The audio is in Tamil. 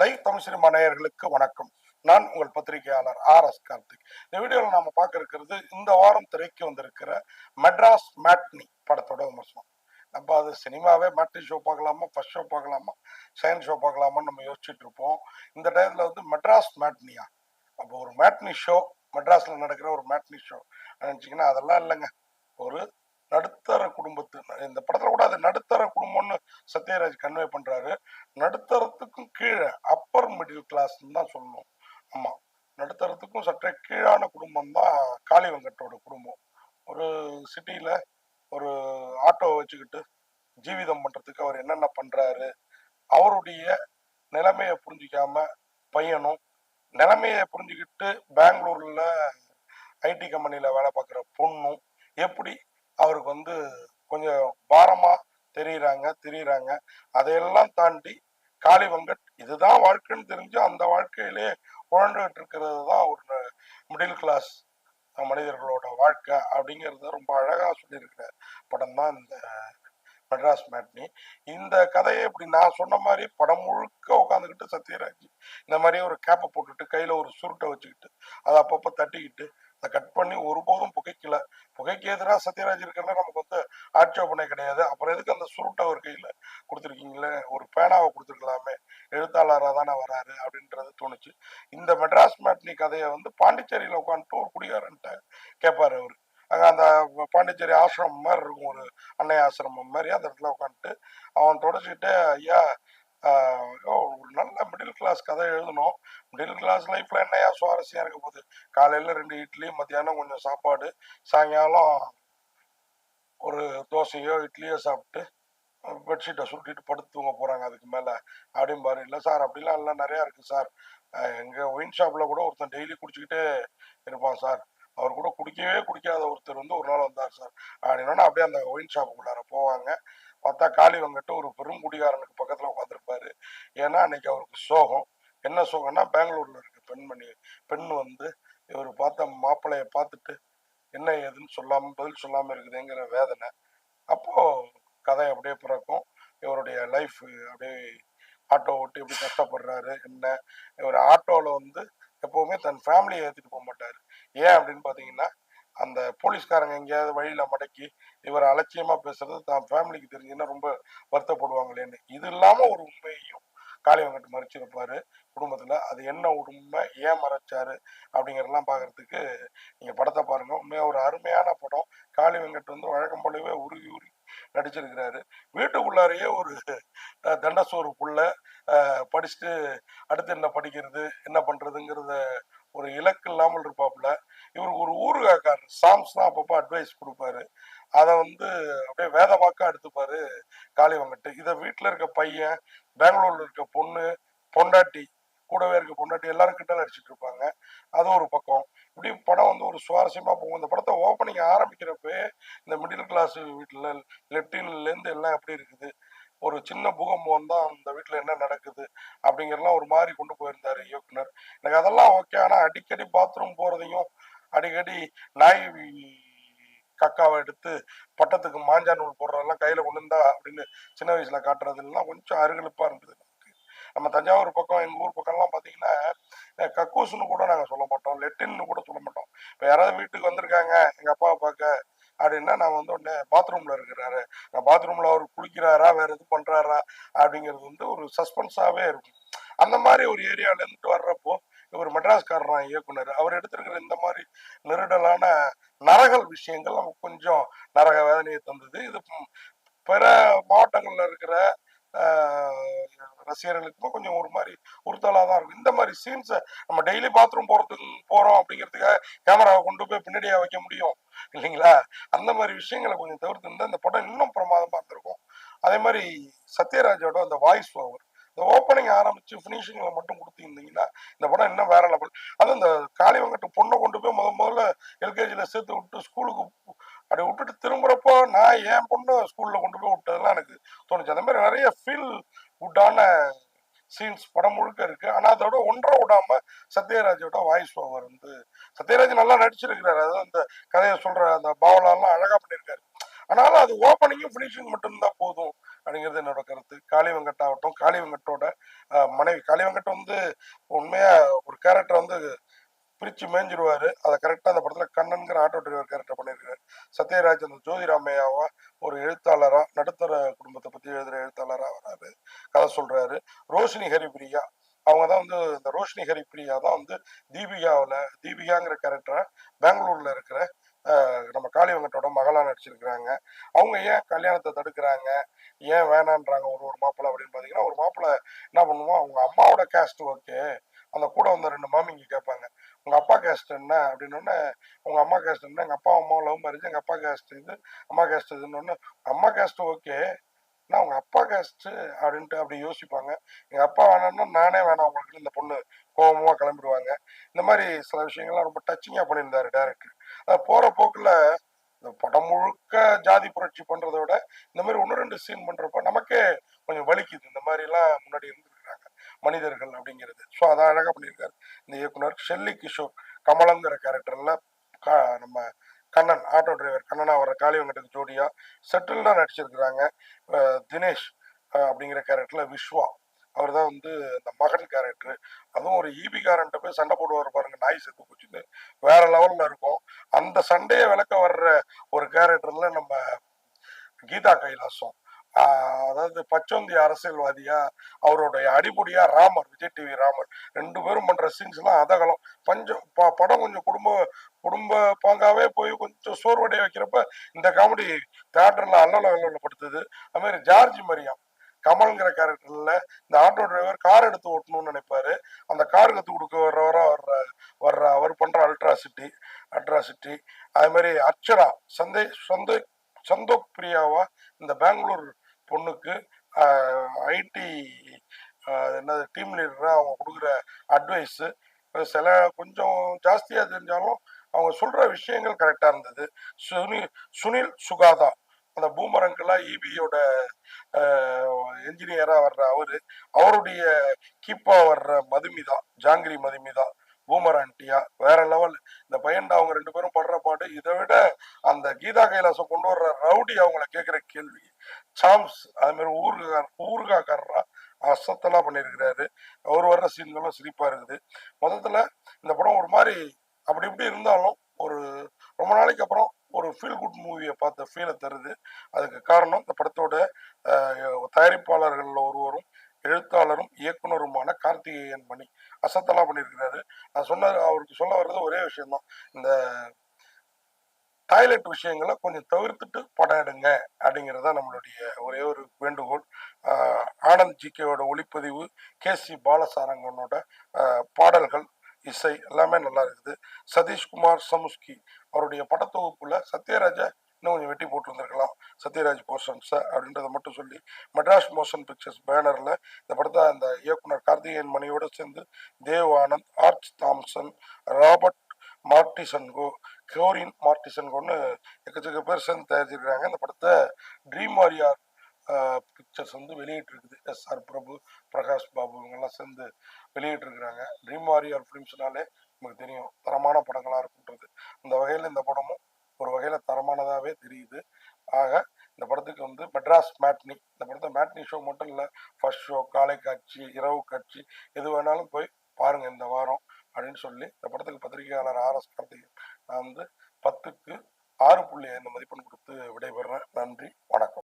லைவ் தமிழ் சினிமா நேயர்களுக்கு வணக்கம். நான் உங்கள் பத்திரிகையாளர் ஆர் எஸ் கார்த்திக். இந்த வீடியோவில் நாம பார்க்க இருக்கிறது இந்த வாரம் திரைக்கு வந்திருக்கிற மெட்ராஸ் மேட்னி படத்தோட விமர்சனம். நம்ம அது சினிமாவே மேட்னி ஷோ பார்க்கலாமா ஃபர்ஸ்ட் ஷோ பார்க்கலாமா செகண்ட் ஷோ பார்க்கலாமான்னு நம்ம யோசிச்சுட்டு இருப்போம். இந்த டயத்தில் வந்து மெட்ராஸ் மேட்னியா? அப்போ ஒரு மேட்னி ஷோ மெட்ராஸில் நடக்கிற ஒரு மேட்னி ஷோ நினச்சிங்கன்னா அதெல்லாம் இல்லைங்க. ஒரு நடுத்தர குடும்பத்து இந்த படத்துல கூட அது நடுத்தர குடும்பம்னு சத்யராஜ் கன்வே பண்றாரு. நடுத்தரத்துக்கும் கீழே அப்பர் மிடில் கிளாஸ் தான் சொல்லணும். ஆமா. நடுத்தரத்துக்கும் சற்றே கீழான குடும்பம் தான் காளிவெங்கட்டோட குடும்பம். ஒரு சிட்டியில ஒரு ஆட்டோவை வச்சுக்கிட்டு ஜீவிதம் பண்றதுக்கு அவர் என்னென்ன பண்றாரு அவருடைய நிலைமையை புரிஞ்சிக்காம பையனும் நிலைமையை புரிஞ்சுக்கிட்டு பெங்களூர்ல ஐடி கம்பெனியில் வேலை பார்க்குற பொண்ணும் எப்படி அவருக்கு வந்து கொஞ்சம் பாரமா தெரியுறாங்க தெரியுறாங்க. அதையெல்லாம் தாண்டி காளி வெங்கட் இதுதான் வாழ்க்கைன்னு தெரிஞ்சு அந்த வாழ்க்கையிலே உழண்டுகிட்டு இருக்கிறது தான் ஒரு மிடில் கிளாஸ் மனிதர்களோட வாழ்க்கை அப்படிங்கிறத ரொம்ப அழகா சொல்லியிருக்கிற படம் தான் இந்த மெட்ராஸ் மேட்னி. இந்த கதையை இப்படி நான் சொன்ன மாதிரி படம் முழுக்க உட்காந்துக்கிட்டு சத்யராஜ் இந்த மாதிரி ஒரு கேப்பை போட்டுட்டு கையில ஒரு சுருட்டை வச்சுக்கிட்டு அதை அப்பப்போ தட்டிக்கிட்டு அதை கட் பண்ணி ஒருபோதும் புகைக்கல. புகைக்கு எதிராக சத்யராஜ் இருக்கிறதுல நமக்கு வந்து ஆட்சேபனை கிடையாது. அப்புறம் எதுக்கு அந்த சுருட்டை அவர் கையில் கொடுத்துருக்கீங்களே? ஒரு பேனாவை கொடுத்துருக்கலாமே. எழுத்தாளராக தானே வராரு அப்படின்றது தோணுச்சு. இந்த மெட்ராஸ் மேட்னி கதையை வந்து பாண்டிச்சேரியில் உட்காந்துட்டு ஒரு குடிகாரன்ட்ட கேட்பாரு அவர். அங்கே அந்த பாண்டிச்சேரி ஆசிரமம் மாதிரி இருக்கும். ஒரு அன்னை ஆசிரமம் மாதிரி. அந்த இடத்துல உட்காந்துட்டு அவன் தொடச்சிக்கிட்டு ஐயா ஒரு நல்ல மிடில் கிளாஸ் கதை எழுதணும். மிடில் கிளாஸ் லைஃப்ல என்னையா சுவாரஸ்யம் இருக்க போகுது? காலையில ரெண்டு இட்லி மத்தியானம் கொஞ்சம் சாப்பாடு. சாயங்காலம் ஒரு தோசையோ இட்லியோ சாப்பிட்டு பெட்ஷீட்டை சுருட்டிட்டு படுத்து தூங்க போறாங்க அதுக்கு மேல. அப்படிம்பாரு இல்லை சார் அப்படிலாம் எல்லாம் நிறையா இருக்கு சார். எங்கள் எங்க ஒயின் ஷாப்ல கூட ஒருத்தன் டெய்லி குடிச்சுக்கிட்டே இருப்பான் சார். அவர் கூட குடிக்கவே குடிக்காத ஒருத்தர் வந்து ஒரு நாள் வந்தார் சார். அப்படின்னா அப்படியே அந்த ஒயின் ஷாப்புக்குள்ளார போவாங்க. பார்த்தா காளி வெங்கட்டு ஒரு பெரும் குடிகாரனுக்கு உட்காந்துருப்பாரு ஏன்னா அன்னைக்கு அவருக்கு சோகம். என்ன சோகம்னா பெங்களூர்ல இருக்க பெண்மணி பெண் வந்து இவர் பார்த்த மாப்பிள்ளைய பார்த்துட்டு என்ன ஏதுன்னு சொல்லாமல் பதில் சொல்லாமல் இருக்குதுங்கிற வேதனை. அப்போது கதை அப்படியே பிறக்கும். இவருடைய லைஃப் அப்படியே ஆட்டோ ஓட்டி எப்படி கஷ்டப்படுறாரு என்ன? இவர் ஆட்டோவில் வந்து எப்போவுமே தன் ஃபேமிலியை ஏற்றிட்டு போக மாட்டார். ஏன் அப்படின்னு பார்த்தீங்கன்னா அந்த போலீஸ்காரங்க எங்கேயாவது வழியில் மடக்கி இவர் அலட்சியமாக பேசுறது தான் ஃபேமிலிக்கு தெரிஞ்சுன்னா ரொம்ப வருத்தப்படுவாங்களேன்னு. இது இல்லாமல் ஒரு உண்மையையும் காளி மறைச்சிருப்பார் குடும்பத்தில். அது என்ன உண்மை? ஏன் மறைச்சாரு? அப்படிங்கிறதெல்லாம் பார்க்கறதுக்கு நீங்கள் படத்தை பாருங்க. உண்மையாக ஒரு அருமையான படம். காளி வெங்கட் வந்து வழக்கம் போலவே உருகி உருகி நடிச்சிருக்கிறாரு. வீட்டுக்குள்ளாரையே ஒரு தண்டசோறு புள்ள படிச்சுட்டு அடுத்து என்ன படிக்கிறது என்ன பண்ணுறதுங்கிறத ஒரு இலக்கு இல்லாமல் இருப்பாப்புல. இவருக்கு ஒரு ஊருகாக்காரர். சாம்ஸ் தான் அப்பப்போ அட்வைஸ் கொடுப்பாரு. அதை வந்து அப்படியே வேதமாக்கா எடுத்துப்பாரு காளி இதை வீட்டில் இருக்க பையன் பெங்களூர்ல இருக்க பொண்ணு பொண்டாட்டி கூடவே இருக்க பொண்டாட்டி எல்லாரும் கிட்ட நடிச்சிட்டு இருப்பாங்க. அது ஒரு பக்கம். இப்படி படம் வந்து ஒரு சுவாரஸ்யமாக போகும். இந்த படத்தை ஓப்பனிங் ஆரம்பிக்கிறப்பே இந்த மிடில் கிளாஸ் வீட்டில் லெட்டின்லேருந்து எல்லாம் எப்படி இருக்குது? ஒரு சின்ன பூகம்பம் தான் அந்த வீட்டில் என்ன நடக்குது? அப்படிங்கிறலாம் ஒரு மாதிரி கொண்டு போயிருந்தார் இயக்குனர். எனக்கு அதெல்லாம் ஓகே ஆனால் அடிக்கடி பாத்ரூம் போகிறதையும் அடிக்கடி நாய் கக்காவை எடுத்து பட்டத்துக்கு மாஞ்சா நூல் போடுறதெல்லாம் கையில கொண்டுந்தா அப்படின்னு சின்ன வயசுல காட்டுறதுலாம் கொஞ்சம் அருகலுப்பா இருந்தது நமக்கு. நம்ம தஞ்சாவூர் பக்கம் எங்க ஊர் பக்கம்லாம் பாத்தீங்கன்னா கக்கூசுன்னு கூட நாங்க சொல்ல மாட்டோம் லெட்டின்னு கூட சொல்ல மாட்டோம். இப்ப யாராவது வீட்டுக்கு வந்திருக்காங்க எங்க அப்பாவை பார்க்க அப்படின்னா நான் வந்து உடனே பாத்ரூம்ல இருக்கிறாரு. நான் பாத்ரூம்ல அவர் குளிக்கிறாரா வேற எதுவும் பண்றாரா அப்படிங்கிறது வந்து ஒரு சஸ்பென்ஸாவே இருக்கும். அந்த மாதிரி ஒரு ஏரியால இருந்துட்டு வர்றப்போ இவர் மெட்ராஸ்காரரான் இயக்குனர். அவர் எடுத்திருக்கிற இந்த மாதிரி நெருடலான நரகல் விஷயங்கள் நமக்கு கொஞ்சம் நரக வேதனையை தந்தது. இது பிற மாவட்டங்களில் இருக்கிற ரசிகர்களுக்குமே ரசிகர்களுக்கும் கொஞ்சம் ஒரு மாதிரி உறுத்தலாக தான் இருக்கும். இந்த மாதிரி சீன்ஸை நம்ம டெய்லி பாத்ரூம் போகிறதுக்கு போகிறோம் அப்படிங்கிறதுக்காக கேமராவை கொண்டு போய் பின்னாடியாக வைக்க முடியும் இல்லைங்களா? அந்த மாதிரி விஷயங்களை கொஞ்சம் தவிர்த்து இருந்தால் இந்த படம் இன்னும் பிரமாதமாக இருந்திருக்கும். அதே மாதிரி சத்யராஜோட அந்த வாய்ஸ் ஓவர் இந்த ஓப்பனிங் ஆரம்பிச்சு ஃபினிஷிங்ல மட்டும் கொடுத்துருந்தீங்கன்னா இந்த படம் இன்னும் வேற லெவல் அதுவும் இந்த காளி வெங்கட்டு பொண்ணை கொண்டு போய் முத முதல்ல எல்கேஜியில் சேர்த்து விட்டு ஸ்கூலுக்கு அப்படி விட்டுட்டு திரும்புறப்போ நான் என் பொண்ணு ஸ்கூல்ல கொண்டு போய் விட்டதெல்லாம் எனக்கு தோணுச்சு. அந்த மாதிரி நிறைய ஃபீல் குட்டான சீன்ஸ் படம் முழுக்க இருக்கு. ஆனா அதோட ஒன்றரை விடாம சத்யராஜோட வாய்ஸ் ஓவர் வந்து சத்யராஜ் நல்லா நடிச்சிருக்கிறாரு. அதாவது அந்த கதையை சொல்ற அந்த பாவலாலாம் அழகா பண்ணியிருக்காரு. ஆனாலும் அது ஓப்பனிங்கும் ஃபினிஷிங் மட்டும்தான் போதும் அப்படிங்கிறது என்னோட கருத்து. காளி வெங்கட் ஆகட்டும் மனைவி. காளிவெங்கட் வந்து உண்மையா ஒரு கேரக்டர் வந்து பிரிச்சு மேஞ்சிருவாரு. அதை கரெக்டாக அந்த படத்துல கண்ணன்கிற ஆட்டோ டிரைவர் கேரக்டர் பண்ணியிருக்காரு சத்யராஜ் அந்த ஜோதிராமையாவா ஒரு எழுத்தாளரா நடுத்தர குடும்பத்தை பத்தி எழுதுற எழுத்தாளரா வராரு. கதை சொல்றாரு. ரோஷினி ஹரிபிரியா. அவங்க தான் வந்து இந்த ரோஷினி ஹரிபிரியா தான் வந்து தீபிகாவில் தீபிகாங்கிற கேரக்டரை பெங்களூர்ல இருக்கிற நம்ம காளி மகளாக நடிச்சிருக்கிறாங்க. அவங்க ஏன் கல்யாணத்தை தடுக்கிறாங்க? ஏன் வேணான்றாங்க ஒரு ஒரு மாப்பிள்ளை அப்படின்னு பார்த்தீங்கன்னா ஒரு மாப்பிள்ளை என்ன பண்ணுவோம்? அவங்க அம்மாவோட கேஸ்ட் ஓகே. அந்த கூட வந்த ரெண்டு மாமிங்க கேட்பாங்க. உங்கள் அப்பா கேஸ்ட் என்ன? அப்படின்னொன்னே உங்கள் அம்மா கேஸ்ட் என்ன? எங்கள் அப்பா அம்மா லவ் மேரேஜ் எங்கள் அப்பா கேஸ்ட் இது அம்மா கேஸ்ட் இதுன்னு அம்மா கேஸ்ட் ஓகே. நான் உங்கள் அப்பா கேஸ்ட்டு அப்படின்ட்டு அப்படி யோசிப்பாங்க. எங்கள் அப்பா வேணாம்னா நானே வேணாம் உங்களுக்கு. இந்த பொண்ணு கோபமாக கிளம்பிடுவாங்க. இந்த மாதிரி சில விஷயங்கள்லாம் ரொம்ப டச்சிங்காக பண்ணியிருந்தாரு டேரக்டர் போற போக்குல இந்த படம் முழுக்க ஜாதி புரட்சி பண்றதை விட இந்த மாதிரி ஒன்று ரெண்டு சீன் பண்றப்ப நமக்கே கொஞ்சம் வலிக்குது. இந்த மாதிரி எல்லாம் முன்னாடி இருந்திருக்கிறாங்க மனிதர்கள் அப்படிங்கிறது. ஸோ அதான் அழகா பண்ணியிருக்காரு. இந்த இயக்குனர் ஷெல்லி கிஷோர் கமலங்கிற கேரக்டர்ல நம்ம கண்ணன் ஆட்டோ டிரைவர் கண்ணனா வர காளி வெங்கட்டுக்கு ஜோடியா செட்டில்டா நடிச்சிருக்கிறாங்க தினேஷ் அப்படிங்கிற கேரக்டர்ல விஸ்வா அவர் தான் வந்து இந்த மகன் கேரக்டர் அதுவும் ஒரு ஈபி காரன்ட்ட போய் சண்டை போடுவார் பாருங்க நாய் செத்து போச்சுன்னு. வேற லெவலில் இருக்கும். அந்த சண்டையை விளக்க வர்ற ஒரு கேரக்டர்ல நம்ம கீதா கைலாசம். அதாவது பச்சோந்தி அரசியல்வாதியா அவருடைய அடிப்பொடியா ராமர் விஜய் டிவி ராமர். ரெண்டு பேரும் பண்ற சீன்ஸ் எல்லாம் அதகலம். பஞ்சம் ப- படம் கொஞ்சம் குடும்ப குடும்ப பாங்காவே போய் கொஞ்சம் சோர்வடைய வைக்கிறப்ப இந்த காமெடி தேட்டர்ல அல்லல அல்லல படுத்துது அது மாதிரி ஜார்ஜ் மரியம். கமல்ங்கிற கேரக்டர்ல இந்த ஆட்டோ டிரைவர் கார் எடுத்து ஓட்டணும்னு நினைப்பாரு. அந்த கார் கத்து கொடுக்க வர்றவரா வர்ற வர்ற அவர் பண்ற அல்ட்ராசிட்டி அல்ட்ராசிட்டி அது மாதிரி அர்ச்சனா சந்தை சொந்த சந்தோக் பிரியாவா இந்த பெங்களூர் பொண்ணுக்கு ஐடி என்னது டீம் லீடராக அவங்க கொடுக்குற அட்வைஸு சில கொஞ்சம் ஜாஸ்தியாக தெரிஞ்சாலும் அவங்க சொல்கிற விஷயங்கள் கரெக்டாக இருந்தது. சுனில் சுனில் சுகாதா அந்த பூமரங்கெல்லாம் இபியோட என்ஜினியரா வர்ற அவரு அவருடைய கீப்பா வர்ற மதுமிதா ஜாங்கிரி மதுமிதா பூமர் ஆண்டியா வேற லெவல் இந்த பையன்டா அவங்க ரெண்டு பேரும் படுற பாடு இதை விட அந்த கீதா கைலாசம் கொண்டு வர்ற ரவுடி அவங்கள கேட்குற கேள்வி சாம்ஸ் அது மாதிரி ஊருகார் ஊருகாக்காரரா அசத்தலா பண்ணியிருக்கிறாரு. அவர் வர்ற சீன்களும் சிரிப்பா இருக்குது. மொத்தத்துல இந்த படம் ஒரு மாதிரி அப்படி இப்படி இருந்தாலும் ஒரு ரொம்ப நாளைக்கு அப்புறம் ஒரு ஃபீல் குட் மூவியை பார்த்த ஃபீலை தருது. அதுக்கு காரணம் இந்த படத்தோட தயாரிப்பாளர்களில் ஒருவரும் எழுத்தாளரும் இயக்குனருமான கார்த்திகேயன் மணி அசத்தலா பண்ணியிருக்கிறாரு. நான் சொன்ன அவருக்கு சொல்ல வர்றது ஒரே விஷயம்தான். இந்த டாய்லெட் விஷயங்களை கொஞ்சம் தவிர்த்துட்டு படம் எடுங்க அப்படிங்கிறது தான் நம்மளுடைய ஒரே ஒரு வேண்டுகோள். ஆனந்த் ஜிகேவோட ஒளிப்பதிவு கே சி பாலசாரங்கனோட பாடல்கள் இசை எல்லாமே நல்லா இருக்குது சதீஷ்குமார் சமுஸ்கி அவருடைய படத்தொகுப்புல சத்யராஜா இன்னும் கொஞ்சம் வெட்டி போட்டு வந்திருக்கலாம் சத்யராஜ் போர்ஷன்ஸை அப்படின்றத மட்டும் சொல்லி மெட்ராஸ் மோஷன் பிக்சர்ஸ் பேனர்ல இந்த படத்தை அந்த இயக்குனர் கார்த்திகேயன் மணியோட சேர்ந்து Dev Anand arch Thompson Robert மார்டிசன்கோ கோரின் மார்டிசன்கோன்னு எக்கச்சக்க பேர் சேர்ந்து தயாரிச்சிருக்கிறாங்க இந்த படத்தை ட்ரீம் வாரியார் பிக்சர்ஸ் வந்து வெளியிட்டிருக்குது. எஸ். ஆர். பிரபு பிரகாஷ் பாபு இவங்கெல்லாம் சேர்ந்து வெளியிட்டிருக்கிறாங்க. ட்ரீம் வாரியர் ஃபிலிம்ஸ்னாலே நமக்கு தெரியும். தரமான படங்களாக இருக்குன்றது அந்த வகையில் இந்த படமும் ஒரு வகையில் தரமானதாகவே தெரியுது. ஆக இந்த படத்துக்கு வந்து மெட்ராஸ் மேட்னி இந்த படத்தை மேட்னி ஷோ மட்டும் இல்லை ஃபர்ஸ்ட் ஷோ காலை காட்சி இரவு காட்சி எது வேணாலும் போய் பாருங்கள் இந்த வாரம் அப்படின்னு சொல்லி இந்த படத்துக்கு பத்திரிகையாளர் ஆர் எஸ் கார்த்திகேயன். நான் வந்து பத்துக்கு ஆறு புள்ளி ஐந்து மதிப்பெண் கொடுத்து விடைபெறுறேன் நன்றி வணக்கம்.